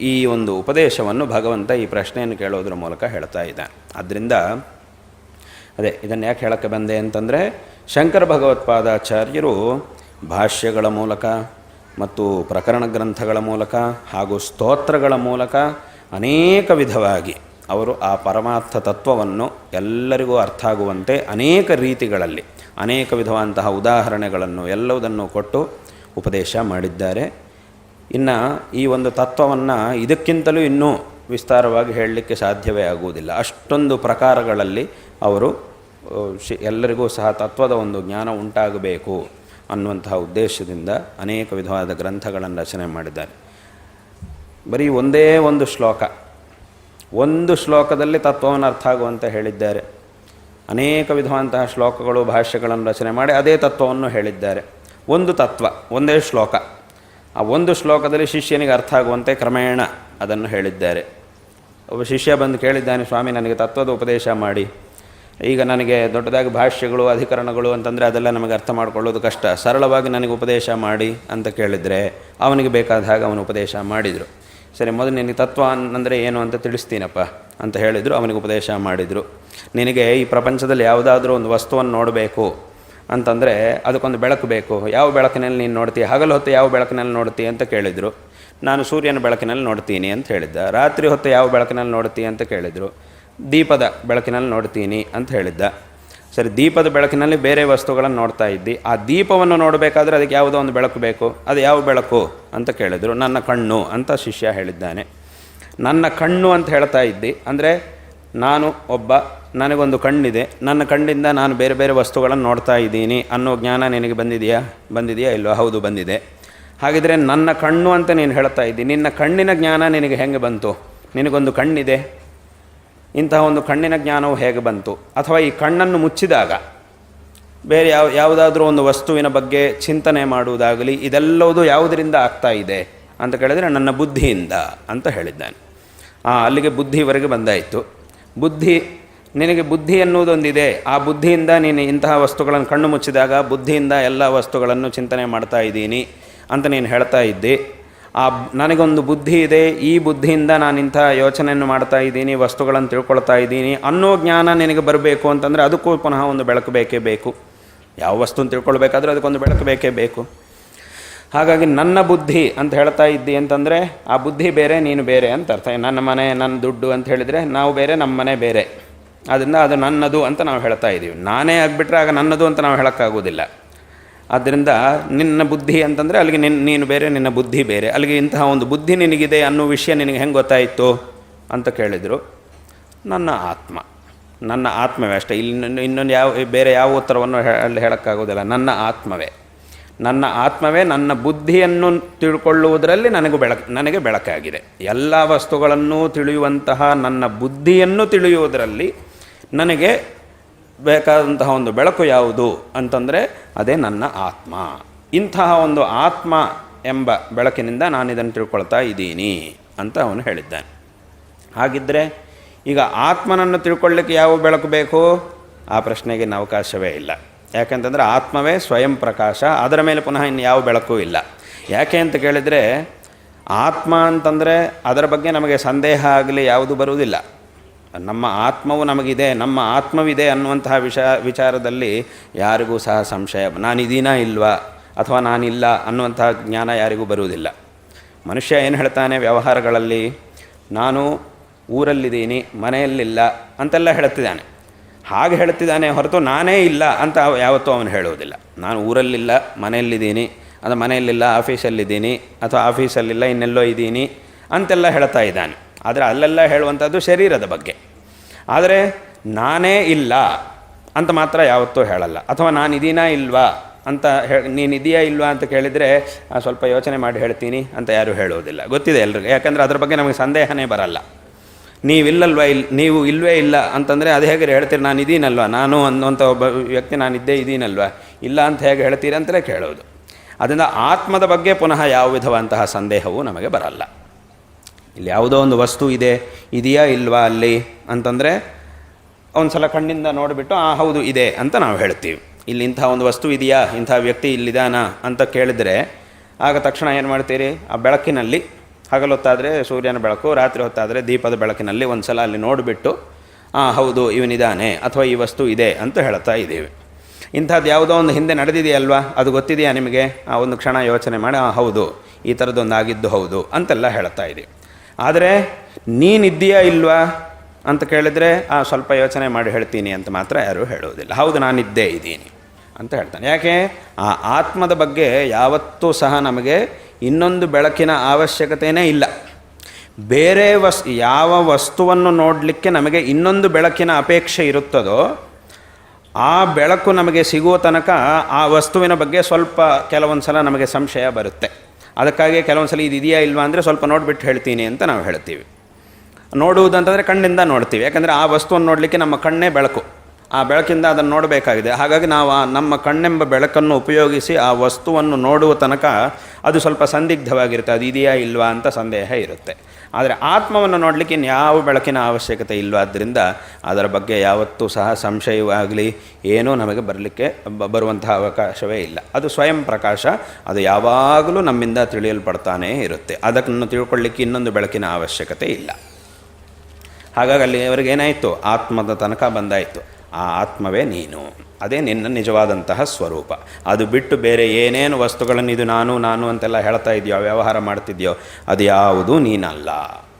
ಈ ಒಂದು ಉಪದೇಶವನ್ನು ಭಗವಂತ ಈ ಪ್ರಶ್ನೆಯನ್ನು ಕೇಳೋದ್ರ ಮೂಲಕ ಹೇಳ್ತಾ ಇದ್ದಾನೆ ಆದ್ದರಿಂದ ಅದೇ, ಇದನ್ನು ಯಾಕೆ ಹೇಳಕ್ಕೆ ಬಂದೆ ಅಂತಂದರೆ, ಶಂಕರ ಭಗವತ್ಪಾದಾಚಾರ್ಯರು ಭಾಷ್ಯಗಳ ಮೂಲಕ ಮತ್ತು ಪ್ರಕರಣ ಗ್ರಂಥಗಳ ಮೂಲಕ ಹಾಗೂ ಸ್ತೋತ್ರಗಳ ಮೂಲಕ ಅನೇಕ ವಿಧವಾಗಿ ಅವರು ಆ ಪರಮಾರ್ಥ ತತ್ವವನ್ನು ಎಲ್ಲರಿಗೂ ಅರ್ಥ ಆಗುವಂತೆ ಅನೇಕ ರೀತಿಗಳಲ್ಲಿ, ಅನೇಕ ವಿಧವಾದಂತಹ ಉದಾಹರಣೆಗಳನ್ನು ಎಲ್ಲವುದನ್ನು ಕೊಟ್ಟು ಉಪದೇಶ ಮಾಡಿದ್ದಾರೆ. ಇನ್ನು ಈ ಒಂದು ತತ್ವವನ್ನು ಇದಕ್ಕಿಂತಲೂ ಇನ್ನೂ ವಿಸ್ತಾರವಾಗಿ ಹೇಳಲಿಕ್ಕೆ ಸಾಧ್ಯವೇ ಆಗುವುದಿಲ್ಲ. ಅಷ್ಟೊಂದು ಪ್ರಕಾರಗಳಲ್ಲಿ ಅವರು ಶಿ, ಎಲ್ಲರಿಗೂ ಸಹ ತತ್ವದ ಒಂದು ಜ್ಞಾನ ಉಂಟಾಗಬೇಕು ಅನ್ನುವಂತಹ ಉದ್ದೇಶದಿಂದ ಅನೇಕ ವಿಧವಾದ ಗ್ರಂಥಗಳನ್ನು ರಚನೆ ಮಾಡಿದ್ದಾರೆ. ಬರೀ ಒಂದೇ ಒಂದು ಶ್ಲೋಕ, ಒಂದು ಶ್ಲೋಕದಲ್ಲಿ ತತ್ವವನ್ನು ಅರ್ಥ ಆಗುವಂತೆ ಹೇಳಿದ್ದಾರೆ. ಅನೇಕ ವಿಧವಾದಂತಹ ಶ್ಲೋಕಗಳು, ಭಾಷ್ಯಗಳನ್ನು ರಚನೆ ಮಾಡಿ ಅದೇ ತತ್ವವನ್ನು ಹೇಳಿದ್ದಾರೆ. ಒಂದು ತತ್ವ, ಒಂದೇ ಶ್ಲೋಕ. ಆ ಒಂದು ಶ್ಲೋಕದಲ್ಲಿ ಶಿಷ್ಯನಿಗೆ ಅರ್ಥ ಆಗುವಂತೆ ಕ್ರಮೇಣ ಅದನ್ನು ಹೇಳಿದ್ದಾರೆ. ಒಬ್ಬ ಶಿಷ್ಯ ಬಂದು ಕೇಳಿದ್ದಾನೆ, ಸ್ವಾಮಿ, ನನಗೆ ತತ್ವದ ಉಪದೇಶ ಮಾಡಿ. ಈಗ ನನಗೆ ದೊಡ್ಡದಾಗಿ ಭಾಷ್ಯಗಳು, ಅಧಿಕರಣಗಳು ಅಂತಂದರೆ ಅದೆಲ್ಲ ನಮಗೆ ಅರ್ಥ ಮಾಡಿಕೊಳ್ಳೋದು ಕಷ್ಟ. ಸರಳವಾಗಿ ನನಗೆ ಉಪದೇಶ ಮಾಡಿ ಅಂತ ಕೇಳಿದರೆ ಅವನಿಗೆ ಬೇಕಾದ ಹಾಗೆ ಅವನು ಉಪದೇಶ ಮಾಡಿದರು. ಸರಿ, ಮೊದಲು ನಿನಗೆ ತತ್ವ ಅಂದರೆ ಏನು ಅಂತ ತಿಳಿಸ್ತೀನಪ್ಪ ಅಂತ ಹೇಳಿದರು, ಅವನಿಗೆ ಉಪದೇಶ ಮಾಡಿದರು. ನಿನಗೆ ಈ ಪ್ರಪಂಚದಲ್ಲಿ ಯಾವುದಾದ್ರೂ ಒಂದು ವಸ್ತುವನ್ನು ನೋಡಬೇಕು. ಅಂತಂದರೆ ಅದಕ್ಕೊಂದು ಬೆಳಕು ಬೇಕು. ಯಾವ ಬೆಳಕಿನಲ್ಲಿ ನೀನು ನೋಡ್ತೀಯ? ಹಗಲು ಹೊತ್ತು ಯಾವ ಬೆಳಕಿನಲ್ಲಿ ನೋಡ್ತೀಯ ಅಂತ ಕೇಳಿದರು. ನಾನು ಸೂರ್ಯನ ಬೆಳಕಿನಲ್ಲಿ ನೋಡ್ತೀನಿ ಅಂತ ಹೇಳಿದ್ದ. ರಾತ್ರಿ ಹೊತ್ತು ಯಾವ ಬೆಳಕಿನಲ್ಲಿ ನೋಡ್ತೀಯ ಅಂತ ಕೇಳಿದರು. ದೀಪದ ಬೆಳಕಿನಲ್ಲಿ ನೋಡ್ತೀನಿ ಅಂತ ಹೇಳಿದ್ದ. ಸರಿ, ದೀಪದ ಬೆಳಕಿನಲ್ಲಿ ಬೇರೆ ವಸ್ತುಗಳನ್ನು ನೋಡ್ತಾ ಇದ್ದಿ. ಆ ದೀಪವನ್ನು ನೋಡಬೇಕಾದ್ರೆ ಅದಕ್ಕೆ ಯಾವುದೋ ಒಂದು ಬೆಳಕು ಬೇಕು. ಅದು ಯಾವ ಬೆಳಕು ಅಂತ ಕೇಳಿದರು. ನನ್ನ ಕಣ್ಣು ಅಂತ ಶಿಷ್ಯ ಹೇಳಿದ್ದಾನೆ. ನನ್ನ ಕಣ್ಣು ಅಂತ ಹೇಳ್ತಾ ಇದ್ದಿ. ಅಂದರೆ ನಾನು ಒಬ್ಬ, ನನಗೊಂದು ಕಣ್ಣಿದೆ. ನನ್ನ ಕಣ್ಣಿಂದ ನಾನು ಬೇರೆ ಬೇರೆ ವಸ್ತುಗಳನ್ನು ನೋಡ್ತಾ ಇದ್ದೀನಿ. ಅನ್ನೋ ಜ್ಞಾನ ನಿನಗೆ ಬಂದಿದೆಯಾ? ಬಂದಿದೆಯಾ ಇಲ್ಲೋ ಹೌದು, ಬಂದಿದೆ. ಹಾಗಿದ್ರೆ ನನ್ನ ಕಣ್ಣು ಅಂತ ನೀನು ಹೇಳ್ತಾ ಇದ್ದಿ. ನಿನ್ನ ಕಣ್ಣಿನ ಜ್ಞಾನ ನಿನಗೆ ಹೆಂಗೆ ಬಂತು? ನಿನಗೊಂದು ಕಣ್ಣಿದೆ? ಇಂತಹ ಒಂದು ಕಣ್ಣಿನ ಜ್ಞಾನವು ಹೇಗೆ ಬಂತು? ಅಥವಾ ಈ ಕಣ್ಣನ್ನು ಮುಚ್ಚಿದಾಗ ಬೇರೆ ಯಾವ, ಯಾವುದಾದ್ರೂ ಒಂದು ವಸ್ತುವಿನ ಬಗ್ಗೆ ಚಿಂತನೆ ಮಾಡುವುದಾಗಲಿ, ಇದೆಲ್ಲವುದು ಯಾವುದರಿಂದ ಆಗ್ತಾ ಇದೆ ಅಂತ ಕೇಳಿದರೆ ನನ್ನ ಬುದ್ಧಿಯಿಂದ ಅಂತ ಹೇಳಿದ್ದಾನೆ. ಅಲ್ಲಿಗೆ ಬುದ್ಧಿವರೆಗೆ ಬಂದಾಯಿತು. ಬುದ್ಧಿ, ನಿನಗೆ ಬುದ್ಧಿ ಎನ್ನುವುದೊಂದಿದೆ ಆ ಬುದ್ಧಿಯಿಂದ ನೀನು ಇಂತಹ ವಸ್ತುಗಳನ್ನು ಕಣ್ಣು ಮುಚ್ಚಿದಾಗ ಬುದ್ಧಿಯಿಂದ ಎಲ್ಲ ವಸ್ತುಗಳನ್ನು ಚಿಂತನೆ ಮಾಡ್ತಾ ಇದ್ದೀನಿ ಅಂತ ನೀನು ಹೇಳ್ತಾ ಇದ್ದಿ. ಆ ನನಗೊಂದು ಬುದ್ಧಿ ಇದೆ, ಈ ಬುದ್ಧಿಯಿಂದ ನಾನು ಇಂಥ ಯೋಚನೆಯನ್ನು ಮಾಡ್ತಾ ಇದ್ದೀನಿ, ವಸ್ತುಗಳನ್ನು ತಿಳ್ಕೊಳ್ತಾ ಇದ್ದೀನಿ ಅನ್ನೋ ಜ್ಞಾನ ನಿನಗೆ ಬರಬೇಕು ಅಂತಂದರೆ ಅದಕ್ಕೂ ಪುನಃ ಒಂದು ಬೆಳಕು ಬೇಕೇ ಬೇಕು. ಯಾವ ವಸ್ತುನ ತಿಳ್ಕೊಳ್ಬೇಕಾದ್ರೂ ಅದಕ್ಕೊಂದು ಬೆಳಕು ಬೇಕೇ ಬೇಕು. ಹಾಗಾಗಿ ನನ್ನ ಬುದ್ಧಿ ಅಂತ ಹೇಳ್ತಾ ಇದ್ದಿ ಅಂತಂದರೆ, ಆ ಬುದ್ಧಿ ಬೇರೆ, ನೀನು ಬೇರೆ ಅಂತ ಅರ್ಥ. ನನ್ನ ಮನೆ, ನನ್ನ ದುಡ್ಡು ಅಂತ ಹೇಳಿದರೆ, ನಾವು ಬೇರೆ, ನಮ್ಮ ಮನೆ ಬೇರೆ. ಅದರಿಂದ ಅದು ನನ್ನದು ಅಂತ ನಾವು ಹೇಳ್ತಾ ಇದ್ದೀವಿ. ನಾನೇ ಆಗಿಬಿಟ್ರೆ ಆಗ ನನ್ನದು ಅಂತ ನಾವು ಹೇಳೋಕ್ಕಾಗೋದಿಲ್ಲ. ಆದ್ದರಿಂದ ನಿನ್ನ ಬುದ್ಧಿ ಅಂತಂದರೆ, ಅಲ್ಲಿಗೆ ನಿನ್ನ ನೀನು ಬೇರೆ, ನಿನ್ನ ಬುದ್ಧಿ ಬೇರೆ. ಅಲ್ಲಿಗೆ ಇಂತಹ ಒಂದು ಬುದ್ಧಿ ನಿನಗಿದೆ ಅನ್ನೋ ವಿಷಯ ನಿನಗೆ ಹೆಂಗೆ ಗೊತ್ತಾಯಿತು ಅಂತ ಕೇಳಿದರು. ನನ್ನ ಆತ್ಮ. ನನ್ನ ಆತ್ಮವೇ ಅಷ್ಟೇ. ಇಲ್ಲಿ ಇನ್ನೊಂದು- ಯಾವ, ಬೇರೆ ಯಾವ ಉತ್ತರವನ್ನು ಅಲ್ಲಿ ಹೇಳೋಕ್ಕಾಗೋದಿಲ್ಲ. ನನ್ನ ಆತ್ಮವೇ. ನನ್ನ ಆತ್ಮವೇ ನನ್ನ ಬುದ್ಧಿಯನ್ನು ತಿಳ್ಕೊಳ್ಳುವುದರಲ್ಲಿ ನನಗೂ ಬೆಳಕು, ನನಗೆ ಬೆಳಕಾಗಿದೆ. ಎಲ್ಲ ವಸ್ತುಗಳನ್ನು ತಿಳಿಯುವಂತಹ ನನ್ನ ಬುದ್ಧಿಯನ್ನು ತಿಳಿಯುವುದರಲ್ಲಿ ನನಗೆ ಬೇಕಾದಂತಹ ಒಂದು ಬೆಳಕು ಯಾವುದು ಅಂತಂದರೆ ಅದೇ ನನ್ನ ಆತ್ಮ. ಇಂತಹ ಒಂದು ಆತ್ಮ ಎಂಬ ಬೆಳಕಿನಿಂದ ನಾನು ಇದನ್ನು ತಿಳ್ಕೊಳ್ತಾ ಇದ್ದೀನಿ ಅಂತ ಅವನು ಹೇಳಿದ್ದಾನೆ. ಹಾಗಿದ್ದರೆ ಈಗ ಆತ್ಮನನ್ನು ತಿಳ್ಕೊಳ್ಳಿಕ್ಕೆ ಯಾವ ಬೆಳಕು ಬೇಕು? ಆ ಪ್ರಶ್ನೆಗೆ ಅವಕಾಶವೇ ಇಲ್ಲ. ಯಾಕೆಂತಂದರೆ ಆತ್ಮವೇ ಸ್ವಯಂ ಪ್ರಕಾಶ, ಅದರ ಮೇಲೆ ಪುನಃ ಇನ್ನು ಯಾವ ಬೆಳಕೂ ಇಲ್ಲ. ಯಾಕೆ ಅಂತ ಕೇಳಿದರೆ, ಆತ್ಮ ಅಂತಂದರೆ ಅದರ ಬಗ್ಗೆ ನಮಗೆ ಸಂದೇಹ ಆಗಲಿ ಯಾವುದು ಬರುವುದಿಲ್ಲ. ನಮ್ಮ ಆತ್ಮವು ನಮಗಿದೆ, ನಮ್ಮ ಆತ್ಮವಿದೆ ಅನ್ನುವಂತಹ ವಿಷ, ವಿಚಾರದಲ್ಲಿ ಯಾರಿಗೂ ಸಹ ಸಂಶಯ ನಾನಿದ್ದೀನಾ ಇಲ್ವಾ ಅಥವಾ ನಾನಿಲ್ಲ ಅನ್ನುವಂತಹ ಜ್ಞಾನ ಯಾರಿಗೂ ಬರುವುದಿಲ್ಲ. ಮನುಷ್ಯ ಏನು ಹೇಳ್ತಾನೆ ವ್ಯವಹಾರಗಳಲ್ಲಿ, ನಾನು ಊರಲ್ಲಿದ್ದೀನಿ, ಮನೆಯಲ್ಲಿಲ್ಲ ಅಂತೆಲ್ಲ ಹೇಳ್ತಿದ್ದಾನೆ. ಹಾಗೆ ಹೇಳ್ತಿದ್ದಾನೆ ಹೊರತು ನಾನೇ ಇಲ್ಲ ಅಂತ ಯಾವತ್ತೂ ಅವನು ಹೇಳುವುದಿಲ್ಲ. ನಾನು ಊರಲ್ಲಿಲ್ಲ, ಮನೆಯಲ್ಲಿದ್ದೀನಿ, ಅದು ಮನೆಯಲ್ಲಿಲ್ಲ, ಆಫೀಸಲ್ಲಿದ್ದೀನಿ, ಅಥವಾ ಆಫೀಸಲ್ಲಿಲ್ಲ, ಇನ್ನೆಲ್ಲೋ ಇದ್ದೀನಿ ಅಂತೆಲ್ಲ ಹೇಳ್ತಾ ಇದ್ದಾನೆ. ಆದರೆ ಅಲ್ಲೆಲ್ಲ ಹೇಳುವಂಥದ್ದು ಶರೀರದ ಬಗ್ಗೆ. ಆದರೆ ನಾನೇ ಇಲ್ಲ ಅಂತ ಮಾತ್ರ ಯಾವತ್ತೂ ಹೇಳಲ್ಲ. ಅಥವಾ ನಾನು ಇದೀನಾ ಇಲ್ವಾ ಅಂತ ಹೇ, ನೀನು ಇದೆಯಾ ಇಲ್ವಾ ಅಂತ ಕೇಳಿದರೆ ಸ್ವಲ್ಪ ಯೋಚನೆ ಮಾಡಿ ಹೇಳ್ತೀನಿ ಅಂತ ಯಾರೂ ಹೇಳುವುದಿಲ್ಲ. ಗೊತ್ತಿದೆ ಎಲ್ರಿಗೂ. ಯಾಕಂದರೆ ಅದ್ರ ಬಗ್ಗೆ ನಮಗೆ ಸಂದೇಹನೇ ಬರಲ್ಲ. ನೀವಿಲ್ಲಲ್ವ ಇಲ್ಲಿ ನೀವು ಇಲ್ಲವೇ ಇಲ್ಲ ಅಂತಂದರೆ ಅದು ಹೇಗೆ ಹೇಳ್ತೀರಿ? ನಾನು ಇದೀನಲ್ವ? ನಾನು ಅನ್ನುವಂಥ ಒಬ್ಬ ವ್ಯಕ್ತಿ ನಾನು ಇದ್ದೇ ಇದೀನಲ್ವ? ಇಲ್ಲ ಅಂತ ಹೇಗೆ ಹೇಳ್ತೀರಿ ಅಂತಲೇ ಕೇಳೋದು. ಅದರಿಂದ ಆತ್ಮದ ಬಗ್ಗೆ ಪುನಃ ಯಾವ ವಿಧವಂತಹ ಸಂದೇಹವೂ ನಮಗೆ ಬರಲ್ಲ. ಇಲ್ಲಿ ಯಾವುದೋ ಒಂದು ವಸ್ತು ಇದೆ, ಇದೆಯಾ ಇಲ್ವಾ ಅಲ್ಲಿ ಅಂತಂದರೆ ಒಂದು ಸಲ ಕಣ್ಣಿಂದ ನೋಡಿಬಿಟ್ಟು, ಆ ಹೌದು ಇದೆ ಅಂತ ನಾವು ಹೇಳ್ತೀವಿ. ಇಲ್ಲಿ ಇಂಥ ಒಂದು ವಸ್ತು ಇದೆಯಾ? ಇಂಥ ವ್ಯಕ್ತಿ ಇಲ್ಲಿದಾನಾ ಅಂತ ಕೇಳಿದರೆ, ಆಗ ತಕ್ಷಣ ಏನು ಮಾಡ್ತೀರಿ? ಆ ಬೆಳಕಿನಲ್ಲಿ ಹಗಲೊತ್ತಾದರೆ ಸೂರ್ಯನ ಬೆಳಕು, ರಾತ್ರಿ ಹೊತ್ತಾದರೆ ದೀಪದ ಬೆಳಕಿನಲ್ಲಿ ಒಂದು ಸಲ ಅಲ್ಲಿ ನೋಡಿಬಿಟ್ಟು ಹಾಂ ಹೌದು ಇವನಿದ್ದಾನೆ ಅಥವಾ ಈ ವಸ್ತು ಇದೆ ಅಂತ ಹೇಳ್ತಾ ಇದ್ದೀವಿ. ಇಂಥದ್ದು ಯಾವುದೋ ಒಂದು ಹಿಂದೆ ನಡೆದಿದೆಯಲ್ವಾ? ಅದು ಗೊತ್ತಿದೆಯಾ ನಿಮಗೆ? ಆ, ಒಂದು ಕ್ಷಣ ಯೋಚನೆ ಮಾಡಿ ಹಾಂ ಹೌದು, ಈ ಥರದ್ದೊಂದು ಆಗಿದ್ದು ಹೌದು ಅಂತೆಲ್ಲ ಹೇಳ್ತಾ ಇದ್ದೀವಿ. ಆದರೆ, ನೀನಿದ್ದೀಯಾ ಇಲ್ವಾ? ಅಂತ ಕೇಳಿದರೆ, ಆ, ಸ್ವಲ್ಪ ಯೋಚನೆ ಮಾಡಿ ಹೇಳ್ತೀನಿ ಅಂತ ಮಾತ್ರ ಯಾರೂ ಹೇಳುವುದಿಲ್ಲ. ಹೌದು, ನಾನಿದ್ದೇ ಇದ್ದೀನಿ ಅಂತ ಹೇಳ್ತಾನೆ. ಯಾಕೆ? ಆ ಆತ್ಮದ ಬಗ್ಗೆ ಯಾವತ್ತೂ ಸಹ ನಮಗೆ ಇನ್ನೊಂದು ಬೆಳಕಿನ ಅವಶ್ಯಕತೆಯೇ ಇಲ್ಲ. ಬೇರೆ ವಸ್, ಯಾವ ವಸ್ತುವನ್ನು ನೋಡಲಿಕ್ಕೆ ನಮಗೆ ಇನ್ನೊಂದು ಬೆಳಕಿನ ಅಪೇಕ್ಷೆ ಇರುತ್ತದೋ, ಆ ಬೆಳಕು ನಮಗೆ ಸಿಗುವ ತನಕ ಆ ವಸ್ತುವಿನ ಬಗ್ಗೆ ಸ್ವಲ್ಪ ಕೆಲವೊಂದು ಸಲ ನಮಗೆ ಸಂಶಯ ಬರುತ್ತೆ. ಅದಕ್ಕಾಗಿ ಕೆಲವೊಂದು ಸಲ ಇದು ಇದೆಯಾ ಇಲ್ವಾ ಅಂದರೆ ಸ್ವಲ್ಪ ನೋಡಿಬಿಟ್ಟು ಹೇಳ್ತೀನಿ ಅಂತ ನಾವು ಹೇಳ್ತೀವಿ. ನೋಡುವುದಂತಂದರೆ ಕಣ್ಣಿಂದ ನೋಡ್ತೀವಿ. ಯಾಕಂದರೆ ಆ ವಸ್ತುವನ್ನು ನೋಡಲಿಕ್ಕೆ ನಮ್ಮ ಕಣ್ಣೇ ಬೆಳಕು. ಆ ಬೆಳಕಿಂದ ಅದನ್ನು ನೋಡಬೇಕಾಗಿದೆ. ಹಾಗಾಗಿ ನಾವು ಆ ನಮ್ಮ ಕಣ್ಣೆಂಬ ಬೆಳಕನ್ನು ಉಪಯೋಗಿಸಿ ಆ ವಸ್ತುವನ್ನು ನೋಡುವ ತನಕ ಅದು ಸ್ವಲ್ಪ ಸಂದಿಗ್ಧವಾಗಿರುತ್ತೆ. ಅದು ಇದೆಯಾ ಇಲ್ವಾ ಅಂತ ಸಂದೇಹ ಇರುತ್ತೆ. ಆದರೆ ಆತ್ಮವನ್ನು ನೋಡಲಿಕ್ಕೆ ಇನ್ಯಾವ ಬೆಳಕಿನ ಅವಶ್ಯಕತೆ ಇಲ್ಲವಾದ್ದರಿಂದ ಅದರ ಬಗ್ಗೆ ಯಾವತ್ತೂ ಸಹ ಸಂಶಯವಾಗಲಿ, ಏನೂ ನಮಗೆ ಬರಲಿಕ್ಕೆ ಬರುವಂತಹ ಅವಕಾಶವೇ ಇಲ್ಲ. ಅದು ಸ್ವಯಂ ಪ್ರಕಾಶ, ಅದು ಯಾವಾಗಲೂ ನಮ್ಮಿಂದ ತಿಳಿಯಲ್ಪಡ್ತಾನೇ ಇರುತ್ತೆ. ಅದನ್ನು ತಿಳ್ಕೊಳ್ಳಿಕ್ಕೆ ಇನ್ನೊಂದು ಬೆಳಕಿನ ಅವಶ್ಯಕತೆ ಇಲ್ಲ. ಹಾಗಾಗಿ ಅಲ್ಲಿ ಅವರಿಗೆ ಏನಾಯಿತು? ಆತ್ಮದ ತನಕ ಬಂದಾಯಿತು. ಆ ಆತ್ಮವೇ ನೀನು. ಅದೇ ನಿನ್ನ ನಿಜವಾದಂತಹ ಸ್ವರೂಪ. ಅದು ಬಿಟ್ಟು ಬೇರೆ ಏನೇನು ವಸ್ತುಗಳನ್ನು ಇದು ನಾನು ನಾನು ಅಂತೆಲ್ಲ ಹೇಳ್ತಾ ಇದೆಯೋ, ವ್ಯವಹಾರ ಮಾಡ್ತಿದ್ಯೋ, ಅದು ಯಾವುದೂ ನೀನಲ್ಲ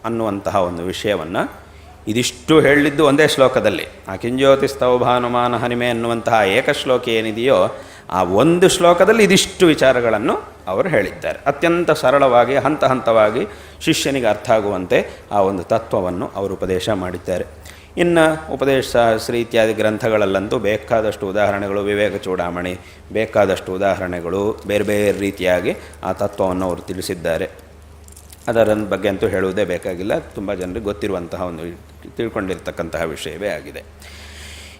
ಅನ್ನುವಂತಹ ಒಂದು ವಿಷಯವನ್ನು ಇದಿಷ್ಟು ಹೇಳಿದ್ದು ಒಂದೇ ಶ್ಲೋಕದಲ್ಲಿ. ಆ ಕಿಂಜ್ಯೋತಿಸ್ತವ ಭಾನುಮಾನ ಹನಿಮೆ ಅನ್ನುವಂತಹ ಏಕಶ್ಲೋಕ ಏನಿದೆಯೋ, ಆ ಒಂದು ಶ್ಲೋಕದಲ್ಲಿ ಇದಿಷ್ಟು ವಿಚಾರಗಳನ್ನು ಅವರು ಹೇಳಿದ್ದಾರೆ. ಅತ್ಯಂತ ಸರಳವಾಗಿ, ಹಂತ ಹಂತವಾಗಿ ಶಿಷ್ಯನಿಗೆ ಅರ್ಥ ಆಗುವಂತೆ ಆ ಒಂದು ತತ್ವವನ್ನು ಅವರು ಉಪದೇಶ ಮಾಡಿದ್ದಾರೆ. ಇನ್ನು ಉಪದೇಶ ಶ್ರೀ ಇತ್ಯಾದಿ ಗ್ರಂಥಗಳಲ್ಲಂತೂ ಬೇಕಾದಷ್ಟು ಉದಾಹರಣೆಗಳು, ವಿವೇಕ ಚೂಡಾಮಣಿ, ಬೇಕಾದಷ್ಟು ಉದಾಹರಣೆಗಳು ಬೇರೆ ಬೇರೆ ರೀತಿಯಾಗಿ ಆ ತತ್ವವನ್ನು ಅವರು ತಿಳಿಸಿದ್ದಾರೆ. ಅದರ ಬಗ್ಗೆ ಅಂತೂ ಹೇಳುವುದೇ ಬೇಕಾಗಿಲ್ಲ. ತುಂಬ ಜನರಿಗೆ ಗೊತ್ತಿರುವಂತಹ ಒಂದು ತಿಳ್ಕೊಂಡಿರ್ತಕ್ಕಂತಹ ವಿಷಯವೇ ಆಗಿದೆ.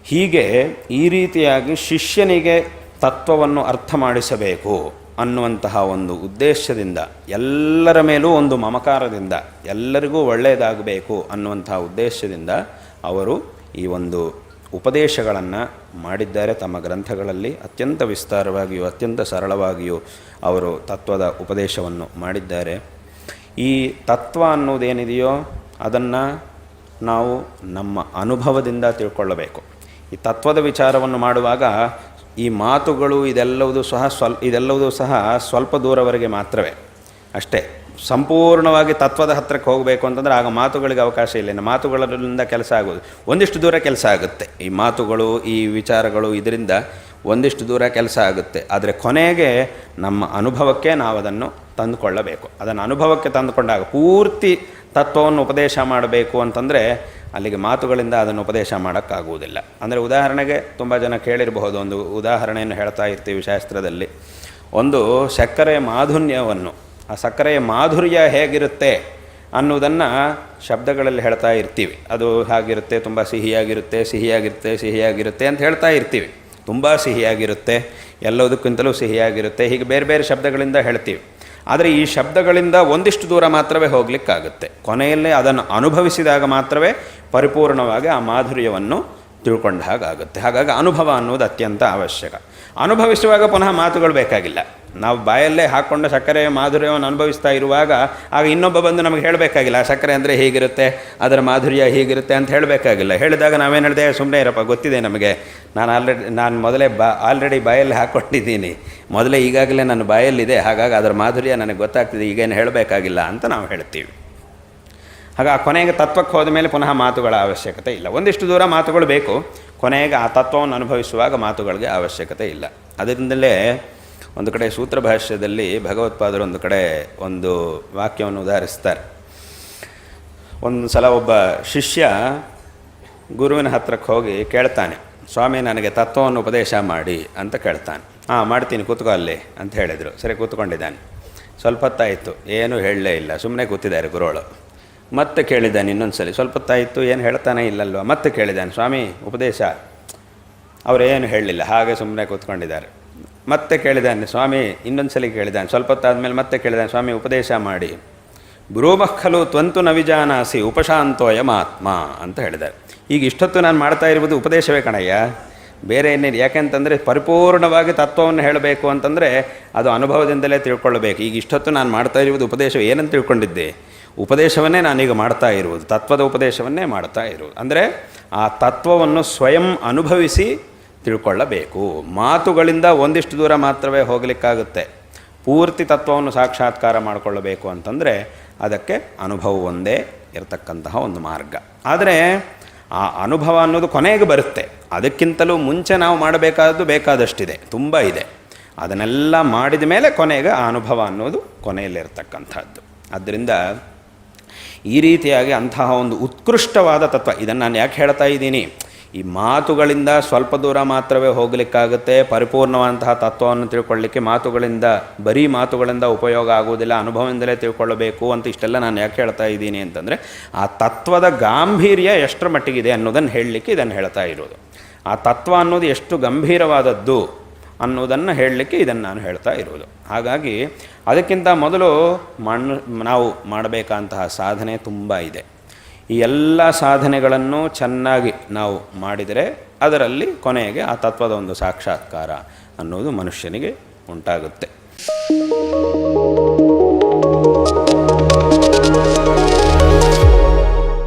ಹೀಗೆ ಈ ರೀತಿಯಾಗಿ ಶಿಷ್ಯನಿಗೆ ತತ್ವವನ್ನು ಅರ್ಥ ಮಾಡಿಸಬೇಕು ಅನ್ನುವಂತಹ ಒಂದು ಉದ್ದೇಶದಿಂದ, ಎಲ್ಲರ ಮೇಲೂ ಒಂದು ಮಮಕಾರದಿಂದ, ಎಲ್ಲರಿಗೂ ಒಳ್ಳೆಯದಾಗಬೇಕು ಅನ್ನುವಂತಹ ಉದ್ದೇಶದಿಂದ ಅವರು ಈ ಒಂದು ಉಪದೇಶಗಳನ್ನು ಮಾಡಿದ್ದಾರೆ ತಮ್ಮ ಗ್ರಂಥಗಳಲ್ಲಿ. ಅತ್ಯಂತ ವಿಸ್ತಾರವಾಗಿಯೂ, ಅತ್ಯಂತ ಸರಳವಾಗಿಯೂ ಅವರು ತತ್ವದ ಉಪದೇಶವನ್ನು ಮಾಡಿದ್ದಾರೆ. ಈ ತತ್ವ ಅನ್ನೋದೇನಿದೆಯೋ ಅದನ್ನು ನಾವು ನಮ್ಮ ಅನುಭವದಿಂದ ತಿಳ್ಕೊಳ್ಳಬೇಕು. ಈ ತತ್ವದ ವಿಚಾರವನ್ನು ಮಾಡುವಾಗ ಈ ಮಾತುಗಳು ಇದೆಲ್ಲವೂ ಸಹ ಸ್ವಲ್ ಇದೆಲ್ಲವೂ ಸಹ ಸ್ವಲ್ಪ ದೂರವರೆಗೆ ಮಾತ್ರವೇ. ಅಷ್ಟೇ. ಸಂಪೂರ್ಣವಾಗಿ ತತ್ವದ ಹತ್ತಿರಕ್ಕೆ ಹೋಗಬೇಕು ಅಂತಂದರೆ ಆಗ ಮಾತುಗಳಿಗೆ ಅವಕಾಶ ಇಲ್ಲ. ಮಾತುಗಳಿಂದ ಕೆಲಸ ಆಗೋದು. ಒಂದಿಷ್ಟು ದೂರ ಕೆಲಸ ಆಗುತ್ತೆ. ಈ ಮಾತುಗಳು, ಈ ವಿಚಾರಗಳು ಇದರಿಂದ ಒಂದಿಷ್ಟು ದೂರ ಕೆಲಸ ಆಗುತ್ತೆ. ಆದರೆ ಕೊನೆಗೆ ನಮ್ಮ ಅನುಭವಕ್ಕೆ ನಾವು ಅದನ್ನು ತಂದುಕೊಳ್ಳಬೇಕು. ಅದನ್ನು ಅನುಭವಕ್ಕೆ ತಂದುಕೊಂಡಾಗ ಪೂರ್ತಿ ತತ್ವವನ್ನು ಉಪದೇಶ ಮಾಡಬೇಕು ಅಂತಂದರೆ ಅಲ್ಲಿಗೆ ಮಾತುಗಳಿಂದ ಅದನ್ನು ಉಪದೇಶ ಮಾಡೋಕ್ಕಾಗುವುದಿಲ್ಲ. ಅಂದರೆ ಉದಾಹರಣೆಗೆ ತುಂಬ ಜನ ಕೇಳಿರಬಹುದು ಒಂದು ಉದಾಹರಣೆಯನ್ನು ಹೇಳ್ತಾ ಇರ್ತೀವಿ ಶಾಸ್ತ್ರದಲ್ಲಿ. ಒಂದು ಸಕ್ಕರೆ ಮಾಧುರ್ಯವನ್ನು ಆ ಸಕ್ಕರೆಯ ಮಾಧುರ್ಯ ಹೇಗಿರುತ್ತೆ ಅನ್ನೋದನ್ನು ಶಬ್ದಗಳಲ್ಲಿ ಹೇಳ್ತಾ ಇರ್ತೀವಿ. ಅದು ಹಾಗಿರುತ್ತೆ, ತುಂಬ ಸಿಹಿಯಾಗಿರುತ್ತೆ ಸಿಹಿಯಾಗಿರುತ್ತೆ ಸಿಹಿಯಾಗಿರುತ್ತೆ ಅಂತ ಹೇಳ್ತಾ ಇರ್ತೀವಿ. ತುಂಬ ಸಿಹಿಯಾಗಿರುತ್ತೆ, ಎಲ್ಲದಕ್ಕಿಂತಲೂ ಸಿಹಿಯಾಗಿರುತ್ತೆ, ಹೀಗೆ ಬೇರೆ ಬೇರೆ ಶಬ್ದಗಳಿಂದ ಹೇಳ್ತೀವಿ. ಆದರೆ ಈ ಶಬ್ದಗಳಿಂದ ಒಂದಿಷ್ಟು ದೂರ ಮಾತ್ರವೇ ಹೋಗಲಿಕ್ಕಾಗುತ್ತೆ. ಕೊನೆಯಲ್ಲೇ ಅದನ್ನು ಅನುಭವಿಸಿದಾಗ ಮಾತ್ರವೇ ಪರಿಪೂರ್ಣವಾಗಿ ಆ ಮಾಧುರ್ಯವನ್ನು ತಿಳ್ಕೊಂಡ ಹಾಗಾಗುತ್ತೆ. ಹಾಗಾಗಿ ಅನುಭವ ಅನ್ನೋದು ಅತ್ಯಂತ ಅವಶ್ಯಕ. ಅನುಭವಿಸುವಾಗ ಪುನಃ ಮಾತುಗಳು ಬೇಕಾಗಿಲ್ಲ. ನಾವು ಬಾಯಲ್ಲೇ ಹಾಕ್ಕೊಂಡು ಸಕ್ಕರೆ ಮಾಧುರ್ಯವನ್ನು ಅನುಭವಿಸ್ತಾ ಇರುವಾಗ ಆಗ ಇನ್ನೊಬ್ಬ ಬಂದು ನಮಗೆ ಹೇಳಬೇಕಾಗಿಲ್ಲ, ಆ ಸಕ್ಕರೆ ಅಂದರೆ ಹೀಗಿರುತ್ತೆ, ಅದರ ಮಾಧುರ್ಯ ಹೀಗಿರುತ್ತೆ ಅಂತ ಹೇಳಬೇಕಾಗಿಲ್ಲ. ಹೇಳಿದಾಗ ನಾವೇನು ಹೇಳಿದೆ ಸುಮ್ಮನೆ ಇರಪ್ಪ, ಗೊತ್ತಿದೆ ನಮಗೆ. ನಾನು ಆಲ್ರೆಡಿ, ನಾನು ಮೊದಲೇ ಬಾ, ಆಲ್ರೆಡಿ ಬಾಯಲ್ಲಿ ಹಾಕ್ಕೊಂಡಿದ್ದೀನಿ. ಮೊದಲೇ ಈಗಾಗಲೇ ನನ್ನ ಬಾಯಲ್ಲಿದೆ, ಹಾಗಾಗಿ ಅದರ ಮಾಧುರ್ಯ ನನಗೆ ಗೊತ್ತಾಗ್ತಿದೆ, ಈಗೇನು ಹೇಳಬೇಕಾಗಿಲ್ಲ ಅಂತ ನಾವು ಹೇಳ್ತೀವಿ. ಹಾಗೆ ಆ ಕೊನೆಗೆ ತತ್ವಕ್ಕೆ ಹೋದ ಮೇಲೆ ಪುನಃ ಮಾತುಗಳ ಅವಶ್ಯಕತೆ ಇಲ್ಲ. ಒಂದಿಷ್ಟು ದೂರ ಮಾತುಗಳು ಬೇಕು. ಕೊನೆಗೆ ಆ ತತ್ವವನ್ನು ಅನುಭವಿಸುವಾಗ ಮಾತುಗಳಿಗೆ ಅವಶ್ಯಕತೆ ಇಲ್ಲ. ಅದರಿಂದಲೇ ಒಂದು ಕಡೆ ಸೂತ್ರ ಭಾಷ್ಯದಲ್ಲಿ ಭಗವತ್ಪಾದರು ಒಂದು ಕಡೆ ಒಂದು ವಾಕ್ಯವನ್ನು ಉದಾಹರಿಸ್ತಾರೆ. ಒಂದು ಸಲ ಒಬ್ಬ ಶಿಷ್ಯ ಗುರುವಿನ ಹತ್ರಕ್ಕೆ ಹೋಗಿ ಕೇಳ್ತಾನೆ, ಸ್ವಾಮಿ, ನನಗೆ ತತ್ವವನ್ನು ಉಪದೇಶ ಮಾಡಿ ಅಂತ ಕೇಳ್ತಾನೆ. ಹಾಂ, ಮಾಡ್ತೀನಿ, ಕೂತ್ಕೋ ಅಲ್ಲಿ ಅಂತ ಹೇಳಿದರು. ಸರಿ, ಕೂತ್ಕೊಂಡಿದ್ದಾನೆ. ಸ್ವಲ್ಪ ಹೊತ್ತಾಯಿತು. ಏನೂ ಹೇಳಲೇ ಇಲ್ಲ. ಸುಮ್ಮನೆ ಕೂತಿದ್ದಾರೆ ಗುರುಗಳು. ಮತ್ತೆ ಕೇಳಿದ್ದಾನೆ ಇನ್ನೊಂದು ಸಲ ಸ್ವಲ್ಪ ಹೊತ್ತಾಯಿತು, ಏನು ಹೇಳ್ತಾನೆ ಇಲ್ಲಲ್ವ? ಮತ್ತೆ ಕೇಳಿದ್ದಾನೆ, ಸ್ವಾಮಿ, ಉಪದೇಶ. ಅವರೇನು ಹೇಳಲಿಲ್ಲ, ಹಾಗೆ ಸುಮ್ಮನೆ ಕೂತ್ಕೊಂಡಿದ್ದಾರೆ. ಮತ್ತೆ ಕೇಳಿದ್ದಾನೆ, ಸ್ವಾಮಿ ಇನ್ನೊಂದು ಸಲ ಕೇಳಿದ್ದಾನೆ. ಸ್ವಲ್ಪ ಹೊತ್ತಾದಮೇಲೆ ಮತ್ತೆ ಕೇಳಿದ್ದಾನೆ, ಸ್ವಾಮಿ, ಉಪದೇಶ ಮಾಡಿ. ಬ್ರೂಮಃಖಲು ತ್ವಂತು ನವಿಜಾನಾಸಿ ಉಪಶಾಂತೋಯಮಾತ್ಮ ಅಂತ ಹೇಳಿದ್ದಾರೆ. ಈಗ ಇಷ್ಟೊತ್ತು ನಾನು ಮಾಡ್ತಾ ಇರುವುದು ಉಪದೇಶವೇ ಕಣಯ್ಯ. ಬೇರೆ ಏನೇನು ಯಾಕೆಂತಂದರೆ ಪರಿಪೂರ್ಣವಾಗಿ ತತ್ವವನ್ನು ಹೇಳಬೇಕು ಅಂತಂದರೆ ಅದು ಅನುಭವದಿಂದಲೇ ತಿಳ್ಕೊಳ್ಬೇಕು ಈಗ ಇಷ್ಟೊತ್ತು ನಾನು ಮಾಡ್ತಾ ಇರುವುದು ಉಪದೇಶ ಏನಂತ ತಿಳ್ಕೊಂಡಿದ್ದೆ? ಉಪದೇಶವನ್ನೇ ನಾನೀಗ ಮಾಡ್ತಾ ಇರುವುದು, ತತ್ವದ ಉಪದೇಶವನ್ನೇ ಮಾಡ್ತಾ ಇರುವುದು. ಅಂದರೆ ಆ ತತ್ವವನ್ನು ಸ್ವಯಂ ಅನುಭವಿಸಿ ತಿಳ್ಕೊಳ್ಳಬೇಕು. ಮಾತುಗಳಿಂದ ಒಂದಿಷ್ಟು ದೂರ ಮಾತ್ರವೇ ಹೋಗಲಿಕ್ಕಾಗುತ್ತೆ. ಪೂರ್ತಿ ತತ್ವವನ್ನು ಸಾಕ್ಷಾತ್ಕಾರ ಮಾಡಿಕೊಳ್ಳಬೇಕು ಅಂತಂದರೆ ಅದಕ್ಕೆ ಅನುಭವ ಒಂದೇ ಇರತಕ್ಕಂತಹ ಒಂದು ಮಾರ್ಗ. ಆದರೆ ಆ ಅನುಭವ ಅನ್ನೋದು ಕೊನೆಗೆ ಬರುತ್ತೆ. ಅದಕ್ಕಿಂತಲೂ ಮುಂಚೆ ನಾವು ಮಾಡಬೇಕಾದ್ದು ಬೇಕಾದಷ್ಟಿದೆ. ತುಂಬ ಇದೆ. ಅದನ್ನೆಲ್ಲ ಮಾಡಿದ ಮೇಲೆ ಕೊನೆಗೆ ಆ ಅನುಭವ ಅನ್ನೋದು ಕೊನೆಯಲ್ಲಿರ್ತಕ್ಕಂಥದ್ದು. ಆದ್ದರಿಂದ ಈ ರೀತಿಯಾಗಿ ಅಂತಹ ಒಂದು ಉತ್ಕೃಷ್ಟವಾದ ತತ್ವ. ಇದನ್ನು ನಾನು ಯಾಕೆ ಹೇಳ್ತಾ ಇದ್ದೀನಿ? ಈ ಮಾತುಗಳಿಂದ ಸ್ವಲ್ಪ ದೂರ ಮಾತ್ರವೇ ಹೋಗಲಿಕ್ಕಾಗುತ್ತೆ. ಪರಿಪೂರ್ಣವಾದಂತಹ ತತ್ವವನ್ನು ತಿಳ್ಕೊಳ್ಳಿಕ್ಕೆ ಮಾತುಗಳಿಂದ, ಬರೀ ಮಾತುಗಳಿಂದ ಉಪಯೋಗ ಆಗುವುದಿಲ್ಲ, ಅನುಭವದಿಂದಲೇ ತಿಳ್ಕೊಳ್ಳಬೇಕು ಅಂತ ಇಷ್ಟೆಲ್ಲ ನಾನು ಯಾಕೆ ಹೇಳ್ತಾ ಇದ್ದೀನಿ ಅಂತಂದರೆ, ಆ ತತ್ವದ ಗಾಂಭೀರ್ಯ ಎಷ್ಟರ ಮಟ್ಟಿಗಿದೆ ಅನ್ನೋದನ್ನು ಹೇಳಲಿಕ್ಕೆ ಇದನ್ನು ಹೇಳ್ತಾ ಇರೋದು. ಆ ತತ್ವ ಅನ್ನೋದು ಎಷ್ಟು ಗಂಭೀರವಾದದ್ದು ಅನ್ನೋದನ್ನು ಹೇಳಲಿಕ್ಕೆ ಇದನ್ನು ನಾನು ಹೇಳ್ತಾ ಇರೋದು. ಹಾಗಾಗಿ ಅದಕ್ಕಿಂತ ಮೊದಲು ಮಣ್ಣು ನಾವು ಮಾಡಬೇಕಂತಹ ಸಾಧನೆ ತುಂಬ ಇದೆ. ಈ ಎಲ್ಲ ಸಾಧನೆಗಳನ್ನು ಚೆನ್ನಾಗಿ ನಾವು ಮಾಡಿದರೆ ಅದರಲ್ಲಿ ಕೊನೆಗೆ ಆ ತತ್ವದ ಒಂದು ಸಾಕ್ಷಾತ್ಕಾರ ಅನ್ನೋದು ಮನುಷ್ಯನಿಗೆ ಉಂಟಾಗುತ್ತೆ.